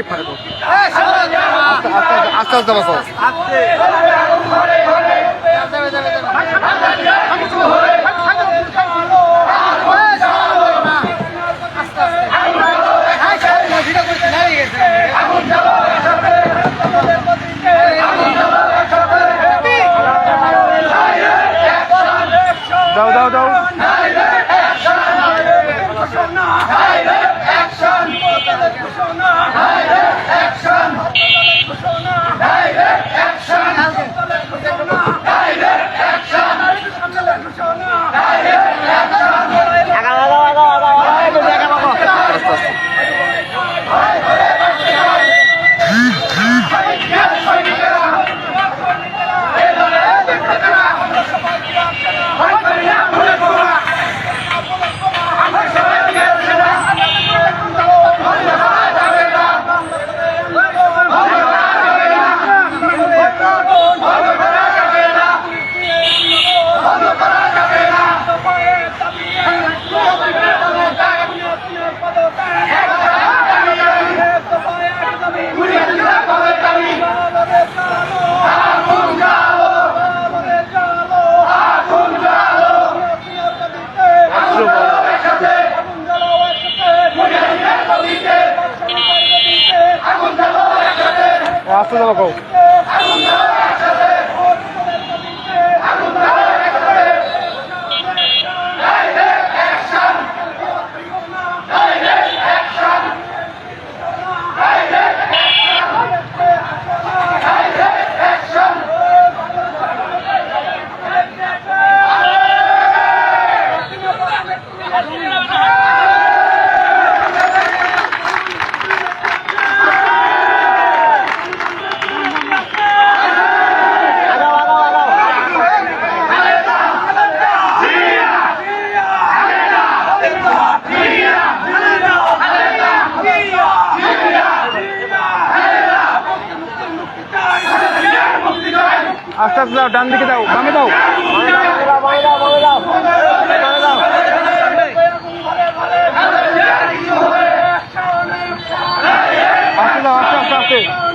সবাই পারব আস্তে আস্তে বাসো দাও দাও দাও। ঘোষণা ডাইরেক্ট অ্যাকশন ডাইরেক্ট অ্যাকশন রাস্তা দেবো যাও ডান দিকে দাও বামে দাও। আস্তে দাও আস্তে আস্তে আস্তে।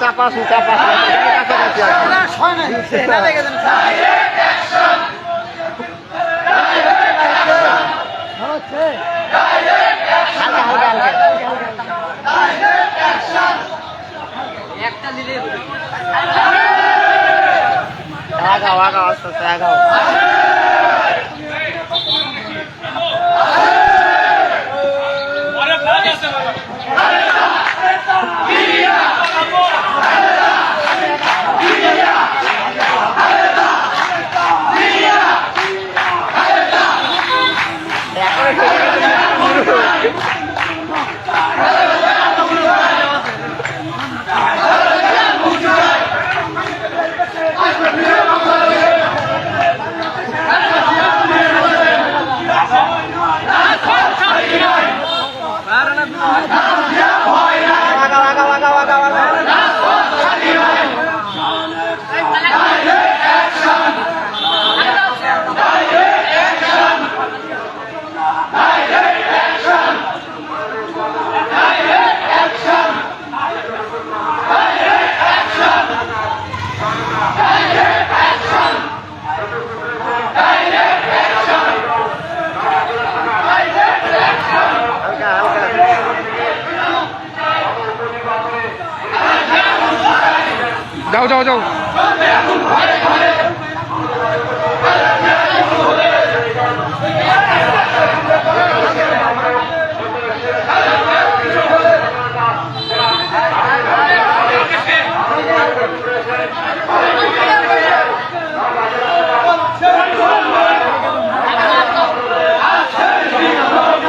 চাপাশি চাপাশি একটা দিলে আগাও আগাও আস্তে আস্তে Eu Obrigado. जाओ जाओ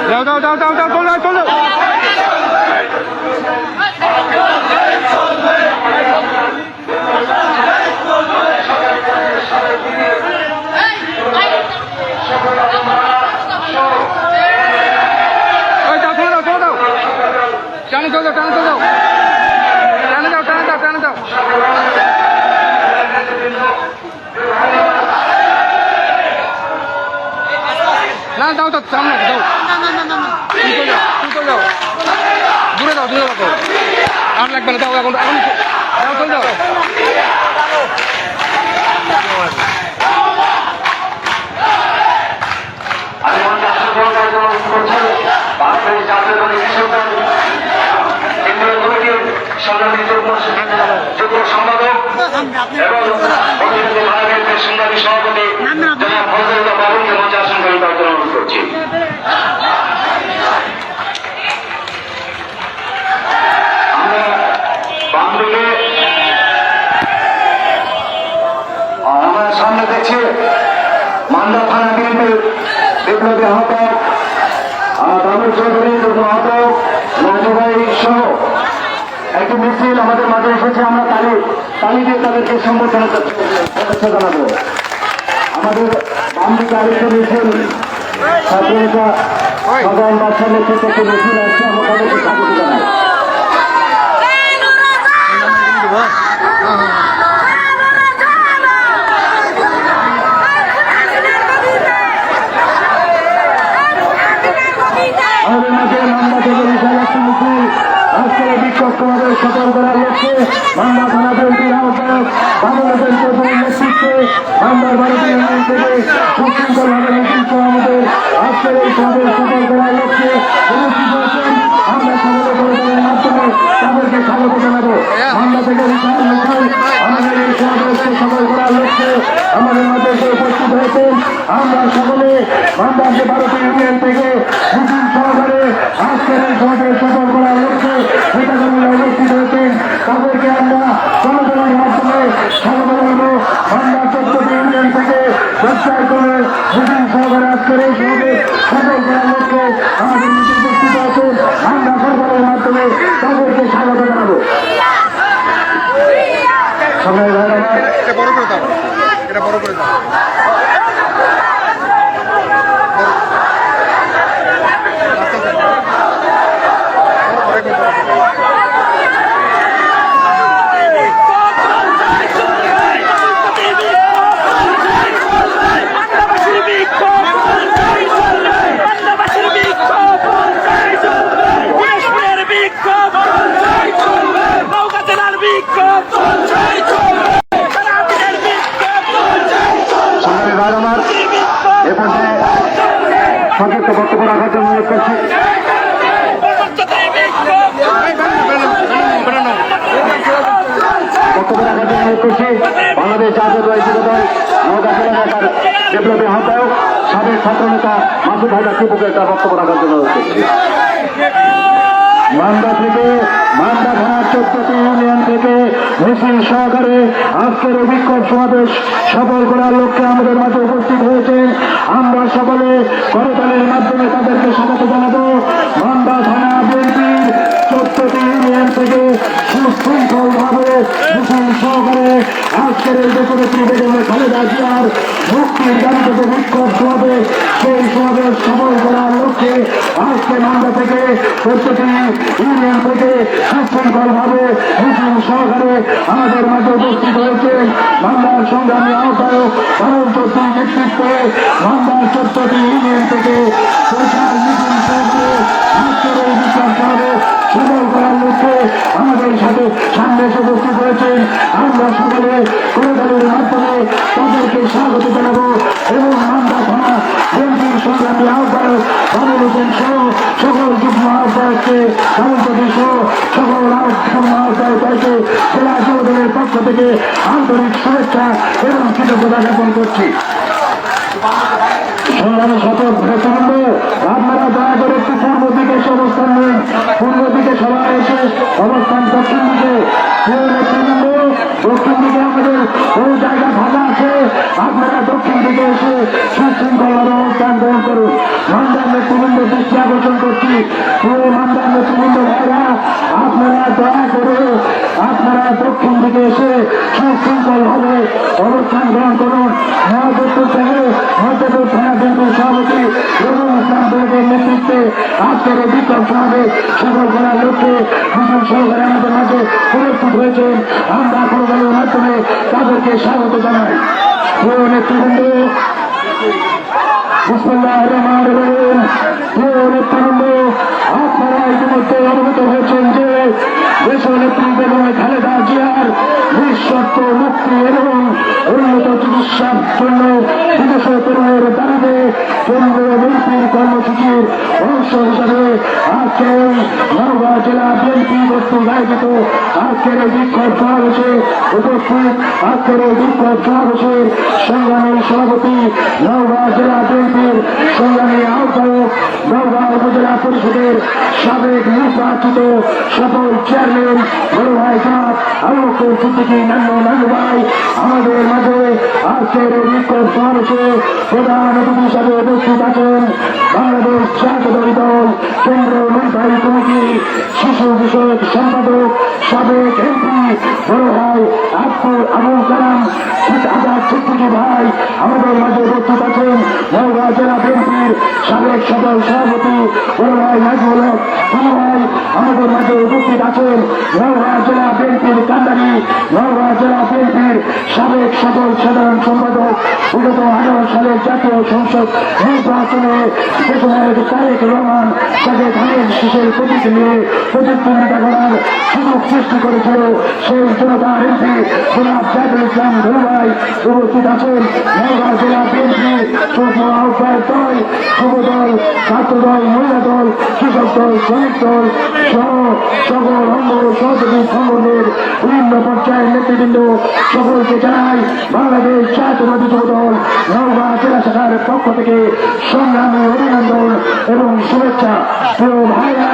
đâu đâu đâu đâu đâu tôi lên tôi lên. না, দাও তো, সামনে দাও। দাও দূরে দাও, দূরে রাখো আর লাগবে না, দাও, এখন এখন দাও চল দাও। বাংলাদেশ জাতীয় দলের কৃষক সংগ্রামী যুগ্ম যুগ্ম সম্পাদক এবং প্রতিনিধি ভারতের সংগ্রামী জন্য অনুরোধ করছি। আমরা আমরা সামনে দেখছি মান্দা থানা সহ। একটি মিছিল আমাদের মাঝে এসেছে, আমরা তালি তালি দিয়ে তাদেরকে সম্বোধনা করতে জানাব। আমাদের বামদিকে আরেকটি মিছিল স্বাধীনতা সাধারণ বাচ্চা নেতৃত্বে মিছিল আসছে, আমরা তাদেরকে স্বাগত জানাই। বাংলা থানা ব্যাংকের আহ্বায়ক বাংলা ব্যাংকের নেতৃত্বে আমরা ভারতীয় ইউনিয়ন থেকে পশ্চিমবঙ্গ রাজনীতিক আমাদের আজকের এই ক্লাবের সফল করার লক্ষ্যে অনুষ্ঠিত হয়েছেন আমরা স্বাগত প্রদানের মাধ্যমে তাদেরকে স্বাগত জানাব বাংলা থেকে আমাদের এই ক্লাবের সফল করার লক্ষ্যে আমাদের এসে উপস্থিত হয়েছেন আমরা সকলে যে ভারতীয় ইউনিয়ন থেকে মিছিল সহকারে আজকের এই সমাবেশ সফল করার লক্ষ্যে নেতাকর্মীরা উপস্থিত হয়েছেন। তাদেরকে আমরা জনগণের মাধ্যমে জানাব আমরা চোদ্দটি ইউনিয়ন থেকে প্রচার করে মিছিল সহকারে আজকের এই সমাবেশ সফল করার লক্ষ্যে আমাদের মিছিল উপস্থিত আছেন আমরা সরকারের মাধ্যমে তাদেরকে স্বাগত জানাব। সবাই আমার এটা বড় করে দাও এটা বড় করে দাও সংগ্রামী ভাই আমার এ পর্যায়ে সংক্ষিপ্ত বক্তব্য রাখার জন্য অনুরোধ করছি বক্তব্য রাখার জন্য অনুরোধ করছি বাংলাদেশ জাতীয় রাজনীতি দল নওগাঁ জেলা নেতার বিপ্লবী আহ্বায়ক সাবেক ছাত্র নেতা মাসুদ হায়দার টিপুকে একটা বক্তব্য রাখার জন্য মান্দা থেকে, মান্দা থানার চোদ্দটি ইউনিয়ন থেকে মিছিল সহকারে আজকের বিক্ষোভ সমাবেশ সফল করার লক্ষ্যে আমাদের মাঝে উপস্থিত হয়েছেন। আমরা সকলে করতালের মাধ্যমে তাদেরকে স্বাগত জানাব। মান্দা থানা বিএনপির চোদ্দটি ইউনিয়ন থেকে সুশৃঙ্খল ভাবে মিছিল সহকারে আজকের এই দেশনেত্রী বেগমের খালেদা জিয়ার মুক্তির দাবিতে যে বিক্ষোভ সমাবেশ, সেই সমাবেশ সফল করার লক্ষ্যে আজকে মান্দা থেকে প্রত্যেকটি ইউনিয়ন থেকে সুশৃঙ্খল ভাবে মিছিল সহকারে আমাদের মাঝে উপস্থিত হয়েছেন মান্দার সংগ্রামী আহ্বায়ক ভারত চৌধুরীর নেতৃত্বে মান্দার চোদ্দটি ইউনিয়ন থেকে প্রচার মিছিল সহকারে আজকের এই বিচার করার লক্ষ্যে আমাদের সাথে সামনে এসে উপস্থিত হয়েছেন। আমরা সকলে কোরবানির মাধ্যমে তাদেরকে স্বাগত জানাব এবং মান্দা থানা বিএনপির সংগ্রামী আহ্বায়ক বাবুল হোসেন সহ সকল যুগ্ম আহ্বায়ককে সামন্তী সহ সকল আহ্বায়ককে জেলা যুবদলের পক্ষ থেকে আন্তরিক শুভেচ্ছা এবং কৃতজ্ঞতা জ্ঞাপন করছি। সংগ্রামী শপথ আপনারা দয়া করে একটু এসে অবস্থান নেন। পূর্ব দিকে সবাই এসে অবস্থান দক্ষিণ দিকে। দক্ষিণ দিকে আমাদের ওই জায়গা ফাঁকা আছে। আপনারা দক্ষিণ দিকে এসে সুশৃঙ্খলভাবে অবস্থান গ্রহণ করুন। মান্দার নেতৃবৃন্দ দৃষ্টি আকর্ষণ করছি। প্রিয় মান্দার নেতৃবৃন্দ ভাইরা আপনারা দয়া করে আপনারা দক্ষিণ দিকে এসে সুশৃঙ্খলভাবে অবস্থান গ্রহণ করুন। মহাদত্তর থেকে মধ্যপ্রদেশ থানা বিএনপির সভাপতি রবুল ইসলাম বেগের নেতৃত্বে আজকের এই বিক্ষোভ সমাবেশ সফল করার লক্ষ্যে বিশাল সহকারে আমাদের মাঝে উপস্থিত হয়েছেন। আমরা দলের মাধ্যমে তাদেরকে স্বাগত জানায় নেতৃবৃন্দ আপনারা ইতিমধ্যে হয়েছেন যে দেশ খালেদা জিয়ার নিঃশর্ত মুক্তি এবং উন্নত চিকিৎসার জন্য বিদেশে তরুণের দাবিতে কেন্দ্রীয় বিএনপির কর্মসূচির অংশ হিসাবে আজকে নওগাঁ জেলা বিএনপি কর্তৃক আয়োজিত আজকের এই বিক্ষোভ সমাবেশে উপস্থিত আজকের এই বিক্ষোভ সমাবেশের সংগ্রামী সভাপতি নওগাঁ জেলা বিএনপির সংগ্রামী আহ্বায়ক নওগাঁ উপজেলা পরিষদের সাবেক নির্বাচিত সকল চেয়ারম্যান, বড় ভাই সাহেব আলোকের সিদ্দিকি, নান্ন নান্নু ভাই আমাদের মাঝে এই বিক্ষোভ সমাবেশে প্রধান হিসাবে উপস্থিত আছেন বাংলাদেশ জাতীয় দল আমাদের মাঝে উপস্থিত আছেন নওগাঁ জেলা বিএনপির আমাদের মাঝে উপস্থিত আছেন নওগাঁ কান্দারি জেলা সাবেক সকল সাধারণ সম্পাদক বিগত আঠারো সালের জাতীয় সংসদ নির্বাচনে দেশের তারেক রহমান তাকে ধানের শিশের প্রতীক নিয়ে প্রতিদ্বন্দ্বিতা করার সুযোগ সৃষ্টি করেছিল। সেই জনতার এমপি জনাব জাহিদুল ইসলাম ধুবাই উপস্থিত আছেন। নওগাঁ জেলা বিএনপি যুব আহ্বায়ক দল যুব দল ছাত্র দল মহিলা দল কৃষক দল শ্রমিক দল সহ সকল অঙ্গ সহযোগী সংগঠনের বিভিন্ন পর্যায়ের নেতৃবৃন্দ সকলকে জানাই বাংলাদেশ জাতীয়বাদী যুব দল নওগাঁ জেলা শাখার পক্ষ থেকে সংগ্রামী অভিনন্দন এবং শুভেচ্ছা। প্রিয় ভাইরা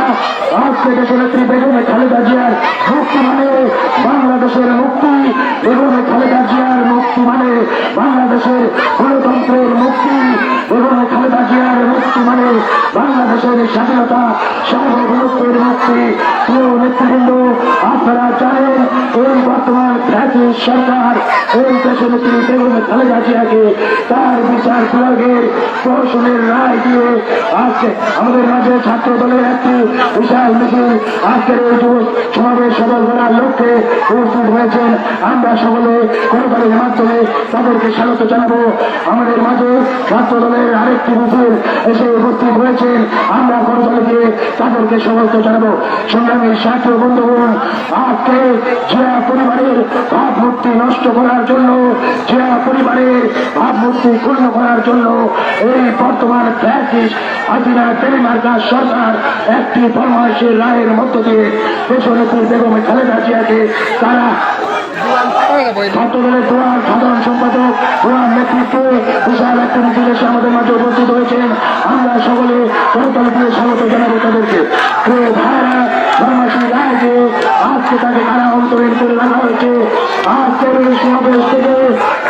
আজকে দেশের নেত্রী বেগম খালেদা জিয়ার মুক্তি মানে। বাংলাদেশের মুক্তি বেগম খালেদা জিয়ার মুক্তি মানে। বাংলাদেশের গণতন্ত্রের মুক্তি বেগম খালেদা জিয়ার মুক্তি মানে। বাংলাদেশের স্বাধীনতা সার্বভৌমত্বের মুক্তি প্রিয় নেতৃবৃন্দ, আপনারা জানেন এই বর্তমান ফ্যাসিস্ট সরকার এই দেশের নেত্রী বেগম খালেদা তার বিচার বিভাগের প্রশাসনের রায় দিয়ে আজকে আমাদের মাঝে ছাত্র দলের একটি বিশাল মিছিল আজকের এই যুব সমাবেশ সফল করার লক্ষ্যে উপস্থিত হয়েছেন। আমরা সকলে করতালের মাধ্যমে তাদেরকে স্বাগত জানাব। আমাদের মাঝে ছাত্র দলের আরেকটি মিছিল এসে উপস্থিত হয়েছেন আমরা গিয়ে তাদেরকে স্বাগত জানাব। সংগ্রামী ছাত্র বন্ধুগণ, আজকে জিয়া পরিবারের ভাবমূর্তি নষ্ট করার জন্য জিয়া পরিবারের ভাবমূর্তি ক্ষুণ্ণ করার জন্য এই বর্তমান ফ্যাসিস্ট আজিনা তেলেমার্কা সরকার একটি ফরমাইশের রায়ের মধ্য দিয়ে পেছনে বেগম খালেদা জিয়াকে তারা ছাত্রদলের দোয়ার সাধারণ সম্পাদক দোয়ার নেতৃত্বে বিশাল একটা মিছিল এসে আমাদের মাঝে উপস্থিত হয়েছেন। আমরা সকলে করতল দিয়ে স্বাগত জানাব তাদেরকে। প্রিয় ভাইরা ধর্মাসী রায় আজকে তাকে কারা অন্তরীণ করে রাখা হয়েছে? আজকের এই সমাবেশ থেকে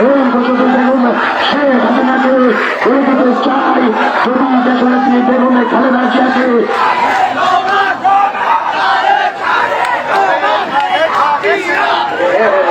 এই ঘোষণা বেগম শেখ হাসিনাকে করে দিতে চাই। যদি দেশনেত্রী বেগমে খালেদা জিয়াকে। যদি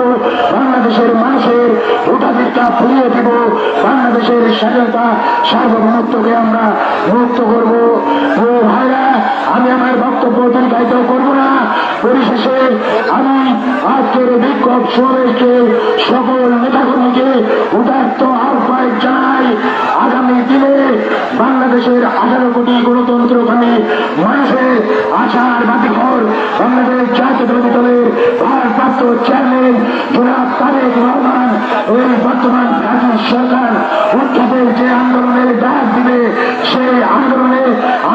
বাংলাদেশের মানুষের ভোটাধিকার ফিরিয়ে দেব। বাংলাদেশের স্বাধীনতা সার্বভৌমত্বকে আমরা মুক্ত করব। ও ভাইরা, আমি আমার বক্তব্য দীর্ঘায়িত করব না। পরিশেষে আমি আজকের বিক্ষোভ সমাবেশকে সকল নেতাকর্মীকে উদার্ত আহ্বায়ক জানাই। আগামী দিনে বাংলাদেশের আঠারো কোটি গণতন্ত্র গণতন্ত্রকামী মানুষের আশার বাতিঘর। বাংলাদেশ জাতীয়তাবাদী দলের ভারপ্রাপ্ত চেয়ারম্যান জনাব তারেক রহমান এই বর্তমান রাজ্য সরকার উৎখাতের যে আন্দোলনের ডাক দিবে, সেই আন্দোলনে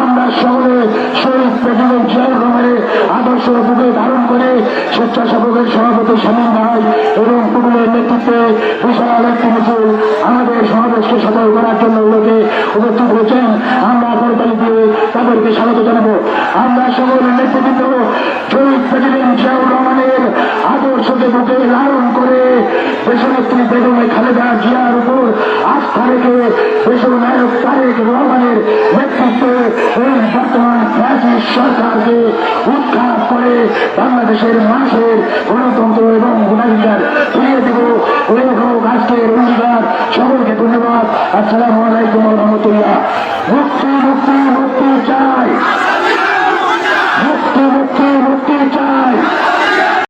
আমরা সকলে শহীদ প্রেসিডেন্ট জিয়াউর রহমানের আদর্শ বুকে ধারণ করে স্বেচ্ছাসেবকের সভাপতি স্বামীন ভাই এবং কুটুমের নেতৃত্বে বিশাল একটি মিছিল আমাদের সমাবেশকে সফল করার জন্য লোকে উপস্থিত হয়েছেন আমরা করতালি দিয়ে তাদেরকে স্বাগত জানাব। আমরা সকল নেতৃবৃন্দ শহীদ প্রেসিডেন্ট জিয়াউর রহমানের আদর্শকে বুকে লালন করে দেশনেত্রী বেগমে খালেদা জিয়ার উপর আস্থা রেখে দেশ নায়ক তারেক রহমানের নেতৃত্বে এই সরকারকে উৎখাত করে বাংলাদেশের মানুষের গণতন্ত্র এবং গুণাধিকার ফিরিয়ে দেব। লেখক আজকের অধিকার সকলকে ধন্যবাদ। আসসালাম আলাইকুম রহমতুল্লাহ। মুক্তি মুক্তি মুক্তি চাই। মুক্তি মুক্তি মুক্তি চাই।